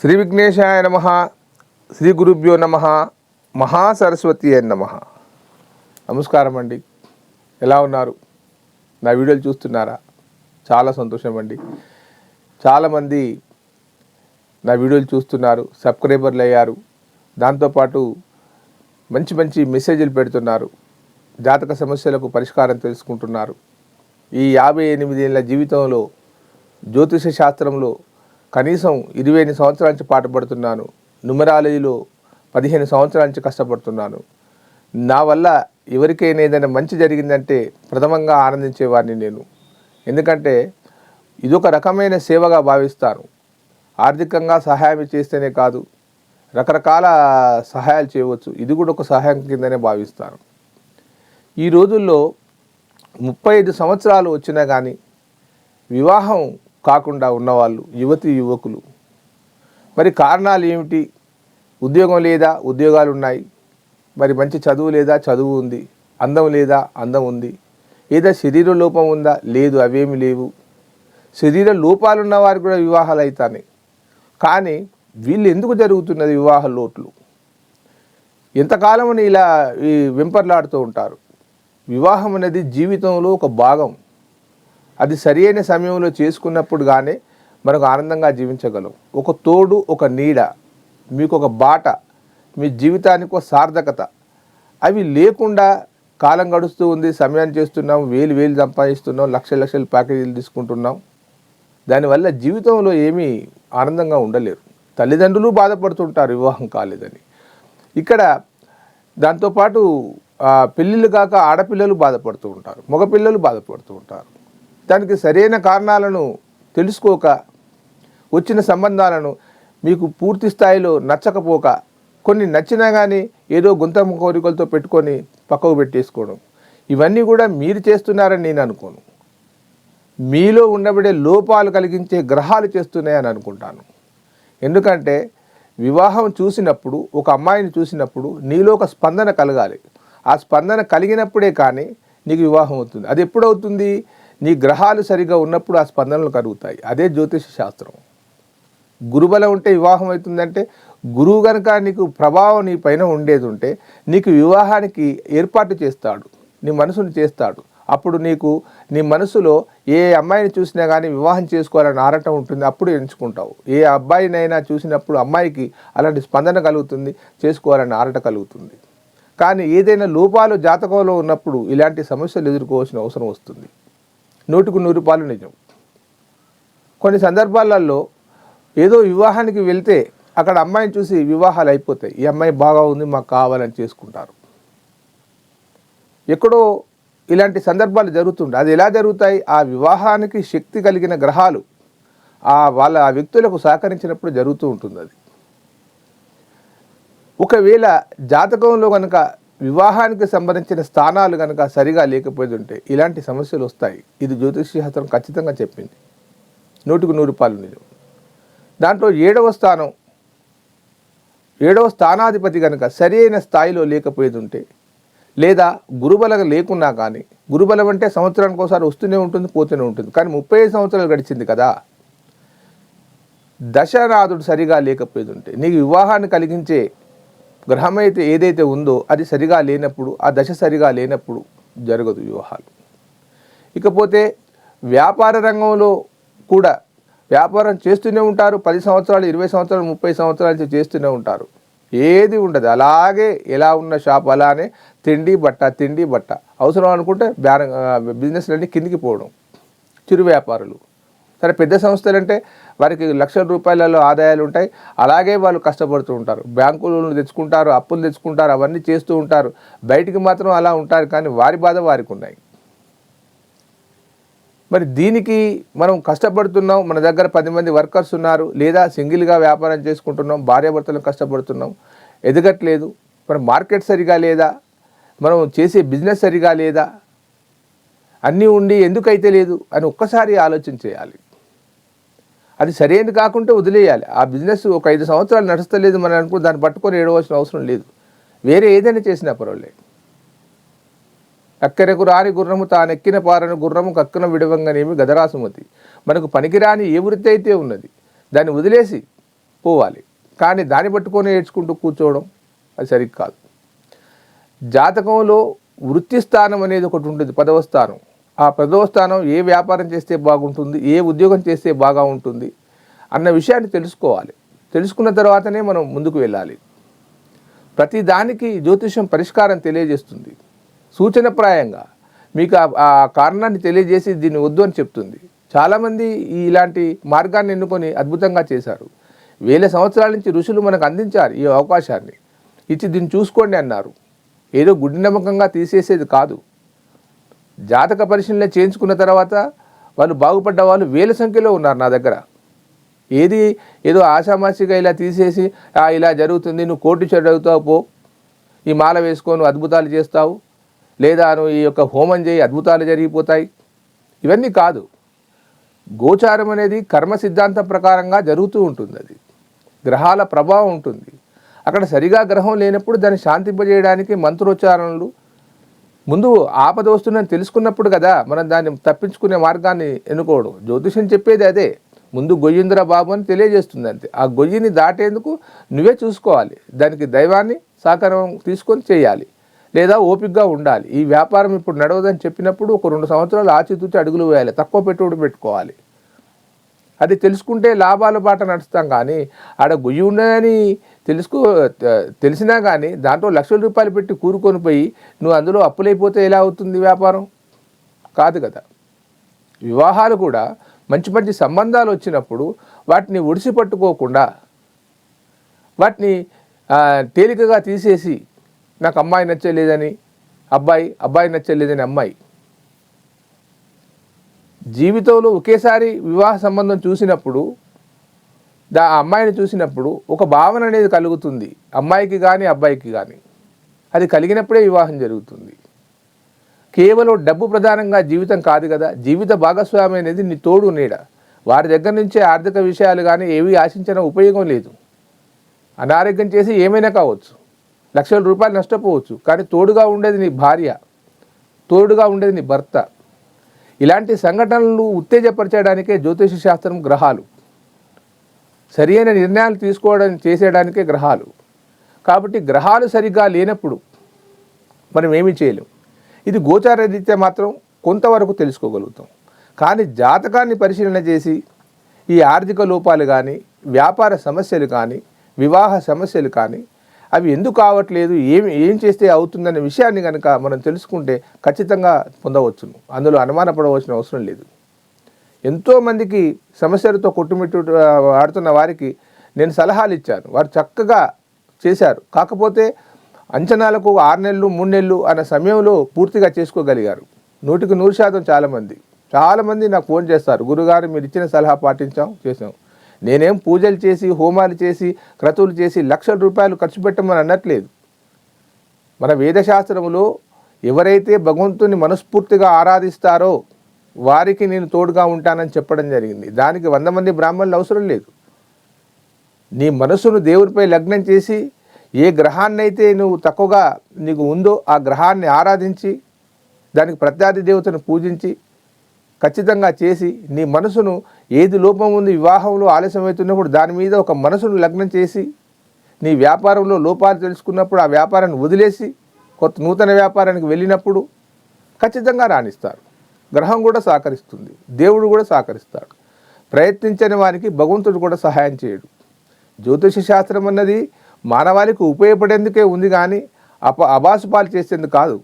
శ్రీ విఘ్నేశాయ నమ శ్రీ గురుభ్యో నమ మహాసరస్వతి అని నమ. నమస్కారం అండి. ఎలా ఉన్నారు? నా వీడియోలు చూస్తున్నారా? చాలా సంతోషం అండి. చాలామంది నా వీడియోలు చూస్తున్నారు సబ్స్క్రైబర్లు అయ్యారు. దాంతోపాటు మంచి మంచి మెసేజ్లు పెడుతున్నారు. జాతక సమస్యలకు పరిష్కారం తెలుసుకుంటున్నారు. ఈ యాభై ఎనిమిది ఏళ్ళ జీవితంలో జ్యోతిష శాస్త్రంలో కనీసం ఇరవై ఎనిమిది సంవత్సరాల నుంచి పాటుపడుతున్నాను. న్యూమరాలజీలో పదిహేను సంవత్సరాల నుంచి కష్టపడుతున్నాను. నా వల్ల ఎవరికైనా ఏదైనా మంచి జరిగిందంటే ప్రథమంగా ఆనందించేవాడిని నేను. ఎందుకంటే ఇదొక రకమైన సేవగా భావిస్తాను ఆర్థికంగా సహాయం చేస్తేనే కాదు రకరకాల సహాయాలు చేయవచ్చు. ఇది కూడా ఒక సహాయం కిందనే భావిస్తాను ఈ రోజుల్లో ముప్పై ఐదు సంవత్సరాలు వచ్చినా కానీ వివాహం కాకుండా ఉన్నవాళ్ళు యువతి యువకులు. మరి కారణాలు ఏమిటి? ఉద్యోగం లేదా? ఉద్యోగాలు ఉన్నాయి. మరి మంచి చదువు లేదా? చదువు ఉంది. అందం లేదా? అందం ఉంది. ఏదో శరీర లోపం ఉందా? లేదు అవేమి లేవు. శరీర లోపాలు ఉన్న వారికి కూడా వివాహాలు అవుతాయి కానీ వీళ్ళు ఎందుకు జరుగుతున్నది వివాహ లోట్లు? ఎంతకాలం ఇలా ఈ వెంపర్లాడుతూ ఉంటారు? వివాహం అనేది జీవితంలో ఒక భాగం. అది సరి అయిన సమయంలో చేసుకున్నప్పుడు కానీ మనకు ఆనందంగా జీవించగలం. ఒక తోడు ఒక నీడ మీకు ఒక బాట మీ జీవితానికి ఒక సార్థకత అవి లేకుండా కాలం గడుస్తూ ఉంది సమయాన్ని చేస్తున్నాం వేలు వేలు సంపాదిస్తున్నాం లక్షల లక్షల ప్యాకేజీలు తీసుకుంటున్నాం. దానివల్ల జీవితంలో ఏమీ ఆనందంగా ఉండలేరు. తల్లిదండ్రులు బాధపడుతుంటారు వివాహం కాలేదని. ఇక్కడ దాంతోపాటు పెళ్ళిళ్ళు కాక ఆడపిల్లలు బాధపడుతూ ఉంటారు మగపిల్లలు బాధపడుతూ ఉంటారు. దానికి సరైన కారణాలను తెలుసుకోక వచ్చిన సంబంధాలను మీకు పూర్తి స్థాయిలో నచ్చకపోక కొన్ని నచ్చినా కానీ ఏదో గుంత కోరికలతో పెట్టుకొని పక్కకు పెట్టేసుకోవడం. ఇవన్నీ కూడా మీరు చేస్తున్నారని నేను అనుకోను. మీలో ఉండబడే లోపాలు కలిగించే గ్రహాలు చేస్తున్నాయని అనుకుంటాను. ఎందుకంటే వివాహం చూసినప్పుడు ఒక అమ్మాయిని చూసినప్పుడు నీలో ఒక స్పందన కలగాలి. ఆ స్పందన కలిగినప్పుడే కానీ నీకు వివాహం అవుతుంది. అది ఎప్పుడు అవుతుంది? నీ గ్రహాలు సరిగా ఉన్నప్పుడు ఆ స్పందనలు కలుగుతాయి. అదే జ్యోతిష శాస్త్రం. గురుబలం ఉంటే వివాహం అవుతుందంటే గురువు కనుక నీకు ప్రభావం నీ పైన ఉండేది ఉంటే నీకు వివాహానికి ఏర్పాటు చేస్తాడు. నీ మనసుని చేస్తాడు. అప్పుడు నీకు నీ మనసులో ఏ అమ్మాయిని చూసినా కానీ వివాహం చేసుకోవాలని ఆరటం ఉంటుంది. అప్పుడు ఎంచుకుంటావు. ఏ అబ్బాయినైనా చూసినప్పుడు అమ్మాయికి అలాంటి స్పందన కలుగుతుంది చేసుకోవాలని ఆరట కలుగుతుంది. కానీ ఏదైనా లోపాలు జాతకంలో ఉన్నప్పుడు ఇలాంటి సమస్యలు ఎదుర్కోవాల్సిన అవసరం వస్తుంది. నూటికి నూరు పాలు నిజం. కొన్ని సందర్భాలలో ఏదో వివాహానికి వెళ్తే అక్కడ అమ్మాయిని చూసి వివాహాలు అయిపోతాయి. ఈ అమ్మాయి బాగా ఉంది మాకు కావాలని చేసుకుంటారు. ఎక్కడో ఇలాంటి సందర్భాలు జరుగుతుంటాయి. అది ఎలా జరుగుతాయి? ఆ వివాహానికి శక్తి కలిగిన గ్రహాలు ఆ వాళ్ళ ఆ వ్యక్తులకు సహకరించినప్పుడు జరుగుతూ ఉంటుంది అది. ఒకవేళ జాతకంలో కనుక వివాహానికి సంబంధించిన స్థానాలు కనుక సరిగా లేకపోయి ఉంటే ఇలాంటి సమస్యలు వస్తాయి. ఇది జ్యోతిష్ శాస్త్రం ఖచ్చితంగా చెప్పింది. నూటికి నూరు రూపాయలు నిజం. దాంట్లో ఏడవ స్థానం ఏడవ స్థానాధిపతి కనుక సరి అయిన స్థాయిలో లేకపోయేది ఉంటే లేదా గురుబలం లేకున్నా కానీ గురుబలం అంటే సంవత్సరానికి ఒకసారి వస్తూనే ఉంటుంది పోతూనే ఉంటుంది. కానీ ముప్పై ఐదు సంవత్సరాలు గడిచింది కదా. దశనాథుడు సరిగా లేకపోయేది ఉంటే నీకు వివాహాన్ని కలిగించే గ్రహం అయితే ఏదైతే ఉందో అది సరిగా లేనప్పుడు ఆ దశ సరిగా లేనప్పుడు జరగదు వివాహాలు ఇకపోతే వ్యాపార రంగంలో కూడా వ్యాపారం చేస్తూనే ఉంటారు పది సంవత్సరాలు ఇరవై సంవత్సరాలు ముప్పై సంవత్సరాల చేస్తూనే ఉంటారు. ఏది ఉండదు. అలాగే ఎలా ఉన్న షాప్ అలానే తిండి బట్ట తిండి బట్ట. అవసరం అనుకుంటే బ్యాన బిజినెస్లన్నీ కిందికి పోవడం. చిరు వ్యాపారులు. సరే పెద్ద సంస్థలు అంటే వారికి లక్షల రూపాయలలో ఆదాయాలు ఉంటాయి. అలాగే వాళ్ళు కష్టపడుతూ ఉంటారు. బ్యాంకులను తెచ్చుకుంటారు అప్పులు తెచ్చుకుంటారు అవన్నీ చేస్తూ ఉంటారు. బయటికి మాత్రం అలా ఉంటారు కానీ వారి బాధ వారికి ఉన్నాయి. మరి దీనికి మనం కష్టపడుతున్నాం మన దగ్గర పది మంది వర్కర్స్ ఉన్నారు లేదా సింగిల్గా వ్యాపారం చేసుకుంటున్నాం భార్యాభర్తలు కష్టపడుతున్నాం ఎదగట్లేదు. మరి మార్కెట్ సరిగా లేదా? మనం చేసే బిజినెస్ సరిగా లేదా? అన్నీ ఉండి ఎందుకైతే లేదు అని ఒక్కసారి ఆలోచన చేయాలి. అది సరైనది కాకుంటే వదిలేయాలి. ఆ బిజినెస్ ఒక ఐదు సంవత్సరాలు నడుస్తలేదు మనం అనుకో దాన్ని పట్టుకొని ఏడవలసిన అవసరం లేదు. వేరే ఏదైనా చేసినా పర్వాలేదు. అక్కరకు రాని గుర్రము తానెక్కిన పారను గుర్రము కక్కున విడవంగనేమి గదరాసుమతి మనకు పనికిరాని ఏ వృత్తి అయితే ఉన్నది దాన్ని వదిలేసి పోవాలి. కానీ దాన్ని పట్టుకొని ఏడ్చుకుంటూ కూర్చోవడం అది సరిగ్గా కాదు. జాతకంలో వృత్తి స్థానం అనేది ఒకటి ఉంటుంది పదవ స్థానం. ఆ పదవ స్థానం ఏ వ్యాపారం చేస్తే బాగుంటుంది ఏ ఉద్యోగం చేస్తే బాగా ఉంటుంది అన్న విషయాన్ని తెలుసుకోవాలి. తెలుసుకున్న తర్వాతనే మనం ముందుకు వెళ్ళాలి. ప్రతి దానికి జ్యోతిష్యం పరిష్కారం తెలియజేస్తుంది. సూచనప్రాయంగా మీకు ఆ- కారణాన్ని తెలియజేసి దీన్ని వద్దు అని చెప్తుంది. చాలామంది ఇలాంటి మార్గాన్ని ఎన్నుకొని అద్భుతంగా చేశారు. వేల సంవత్సరాల నుంచి ఋషులు మనకు అందించారు ఈ అవకాశాన్ని. ఇచ్చి దీన్ని చూసుకోండి అన్నారు. ఏదో గుడ్డి నమ్మకంగా తీసేసేది కాదు. జాతక పరిశీలన చేయించుకున్న తర్వాత వాళ్ళు బాగుపడ్డ వాళ్ళు వేల సంఖ్యలో ఉన్నారు నా దగ్గర. ఏది ఏదో ఆషామాషిగా ఇలా తీసేసి ఇలా జరుగుతుంది నువ్వు కోటి అవుతావు పో. ఈ మాల వేసుకొని అద్భుతాలు చేస్తావు. లేదా నువ్వు ఈ యొక్క హోమం చేయి అద్భుతాలు జరిగిపోతాయి. ఇవన్నీ కాదు. గోచారం అనేది కర్మ సిద్ధాంతం ప్రకారంగా జరుగుతూ ఉంటుంది అది. గ్రహాల ప్రభావం ఉంటుంది. అక్కడ సరిగా గ్రహం లేనప్పుడు దాన్ని శాంతింపజేయడానికి మంత్రోచ్చారణలు ముందు ఆపద వస్తుందని తెలుసుకున్నప్పుడు కదా మనం దాన్ని తప్పించుకునే మార్గాన్ని ఎన్నుకోవడం. జ్యోతిషం చెప్పేది అదే. ముందు గొయ్యిందిరా బాబు అని తెలియజేస్తుంది అంతే. ఆ గొయ్యిని దాటేందుకు నువ్వే చూసుకోవాలి. దానికి దైవాన్ని సహకారం తీసుకొని చేయాలి. లేదా ఓపికగా ఉండాలి. ఈ వ్యాపారం ఇప్పుడు నడవదని చెప్పినప్పుడు ఒక రెండు సంవత్సరాలు ఆచితూచి అడుగులు వేయాలి. తక్కువ పెట్టుబడి పెట్టుకోవాలి. అది తెలుసుకుంటే లాభాల బాట నడుస్తాం కానీ ఆడ గొయ్యి ఉన్నదని తెలుసుకో తెలిసినా కానీ దాంట్లో లక్షల రూపాయలు పెట్టి కూరుకొని పోయి నువ్వు అందులో అప్పులైపోతే ఎలా అవుతుంది వ్యాపారం? కాదు కదా. వివాహాలు కూడా మంచి మంచి సంబంధాలు వచ్చినప్పుడు వాటిని ఒడిసి పట్టుకోకుండా వాటిని తేలికగా తీసేసి నాకు అమ్మాయి నచ్చలేదని అబ్బాయి అబ్బాయి నచ్చలేదని అమ్మాయి. జీవితంలో ఒకేసారి వివాహ సంబంధం చూసినప్పుడు దా అమ్మాయిని చూసినప్పుడు ఒక భావన అనేది కలుగుతుంది. అమ్మాయికి కానీ అబ్బాయికి కానీ అది కలిగినప్పుడే వివాహం జరుగుతుంది. కేవలం డబ్బు ప్రధానంగా జీవితం కాదు కదా జీవిత భాగస్వామి అనేది నీ తోడు నీడ. వారి దగ్గర నుంచే ఆర్థిక విషయాలు కానీ ఏవి ఆశించిన ఉపయోగం లేదు. అనారోగ్యం చేసి ఏమైనా కావచ్చు. లక్షల రూపాయలు నష్టపోవచ్చు. కానీ తోడుగా ఉండేది నీ భార్య. తోడుగా ఉండేది నీ భర్త. ఇలాంటి సంఘటనలు ఉత్తేజపరచడానికే జ్యోతిష శాస్త్రం గ్రహాలు. సరియైన నిర్ణయాలు తీసుకోవడం చేసేయడానికే గ్రహాలు. కాబట్టి గ్రహాలు సరిగ్గా లేనప్పుడు మనం ఏమీ చేయలేం. ఇది గోచార రీత్యా మాత్రం కొంతవరకు తెలుసుకోగలుగుతాం. కానీ జాతకాన్ని పరిశీలన చేసి ఈ ఆర్థిక లోపాలు కానీ వ్యాపార సమస్యలు కానీ వివాహ సమస్యలు కానీ అవి ఎందుకు కావట్లేదు ఏమి ఏం చేస్తే అవుతుందనే విషయాన్ని కనుక మనం తెలుసుకుంటే ఖచ్చితంగా పొందవచ్చును. అందులో అనుమానపడవలసిన అవసరం లేదు. ఎంతోమందికి సమస్యలతో కొట్టుమిట్టు ఆడుతున్న వారికి నేను సలహాలు ఇచ్చాను వారు చక్కగా చేశారు. కాకపోతే అంచనాలకు ఆరు నెలలు మూడు నెలలు అన్న సమయంలో పూర్తిగా చేసుకోగలిగారు. నూటికి నూరు శాతం చాలామంది. చాలామంది నాకు ఫోన్ చేస్తారు. గురుగారు మీరు ఇచ్చిన సలహా పాటించాం చేసాం నేనేం పూజలు చేసి హోమాలు చేసి క్రతువులు చేసి లక్షల రూపాయలు ఖర్చు పెట్టమని అనట్లేదు. మన వేదశాస్త్రములో ఎవరైతే భగవంతుని మనస్ఫూర్తిగా ఆరాధిస్తారో వారికి నేను తోడుగా ఉంటానని చెప్పడం జరిగింది. దానికి వంద మంది బ్రాహ్మణులు అవసరం లేదు. నీ మనసును దేవుడిపై లగ్నం చేసి ఏ గ్రహాన్ని అయితే నువ్వు తక్కువగా నీకు ఉందో ఆ గ్రహాన్ని ఆరాధించి దానికి ప్రత్యాది దేవతను పూజించి ఖచ్చితంగా చేసి నీ మనసును ఏది లోపం ఉంది వివాహంలో ఆలస్యం అవుతున్నప్పుడు దాని మీద ఒక మనసును లగ్నం చేసి నీ వ్యాపారంలో లోపాలు తెలుసుకున్నప్పుడు ఆ వ్యాపారాన్ని వదిలేసి కొత్త నూతన వ్యాపారానికి వెళ్ళినప్పుడు ఖచ్చితంగా రాణిస్తారు. గ్రహం కూడా సహకరిస్తుంది. దేవుడు కూడా సహకరిస్తాడు. ప్రయత్నించని వారికి భగవంతుడు కూడా సహాయం చేయడు. జ్యోతిష శాస్త్రం అన్నది మానవాళికి ఉపయోగపడేందుకే ఉంది కానీ అప అబాసుపాలు చేసేందుకు కాదు.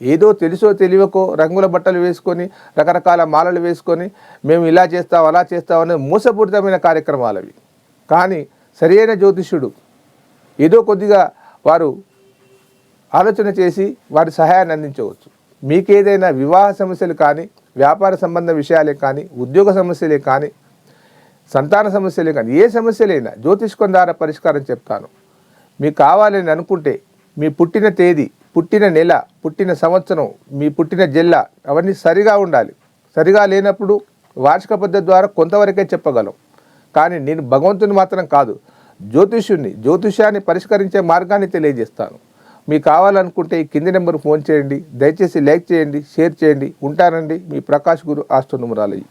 ఏదో తెలుసో తెలియకో రంగుల బట్టలు వేసుకొని రకరకాల మాలలు వేసుకొని మేము ఇలా చేస్తాం అలా చేస్తాం అనే మోసపూరితమైన కార్యక్రమాలు అవి. కానీ సరైన జ్యోతిష్యుడు ఏదో కొద్దిగా వారు ఆలోచన చేసి వారి సహాయాన్ని అందించవచ్చు. మీకేదైనా వివాహ సమస్యలు కానీ వ్యాపార సంబంధ విషయాలే కానీ ఉద్యోగ సమస్యలే కానీ సంతాన సమస్యలే కానీ ఏ సమస్యలైనా జ్యోతిష్కం ద్వారా పరిష్కారం చెప్తాను. మీకు కావాలని అనుకుంటే మీ పుట్టిన తేదీ పుట్టిన నెల పుట్టిన సంవత్సరం మీ పుట్టిన జిల్లా అవన్నీ సరిగా ఉండాలి. సరిగా లేనప్పుడు వార్షిక పద్ధతి ద్వారా కొంతవరకే చెప్పగలం. కానీ నేను భగవంతుని మాత్రం కాదు జ్యోతిష్యుణ్ణి జ్యోతిష్యాన్ని పరిష్కరించే మార్గాన్ని తెలియజేస్తాను. మీకు కావాలనుకుంటే ఈ కింది నెంబర్ ఫోన్ చేయండి. దయచేసి లైక్ చేయండి షేర్ చేయండి ఉంటానండి. మీ ప్రకాష్ గురు ఆస్ట్రోనుమరాలజీ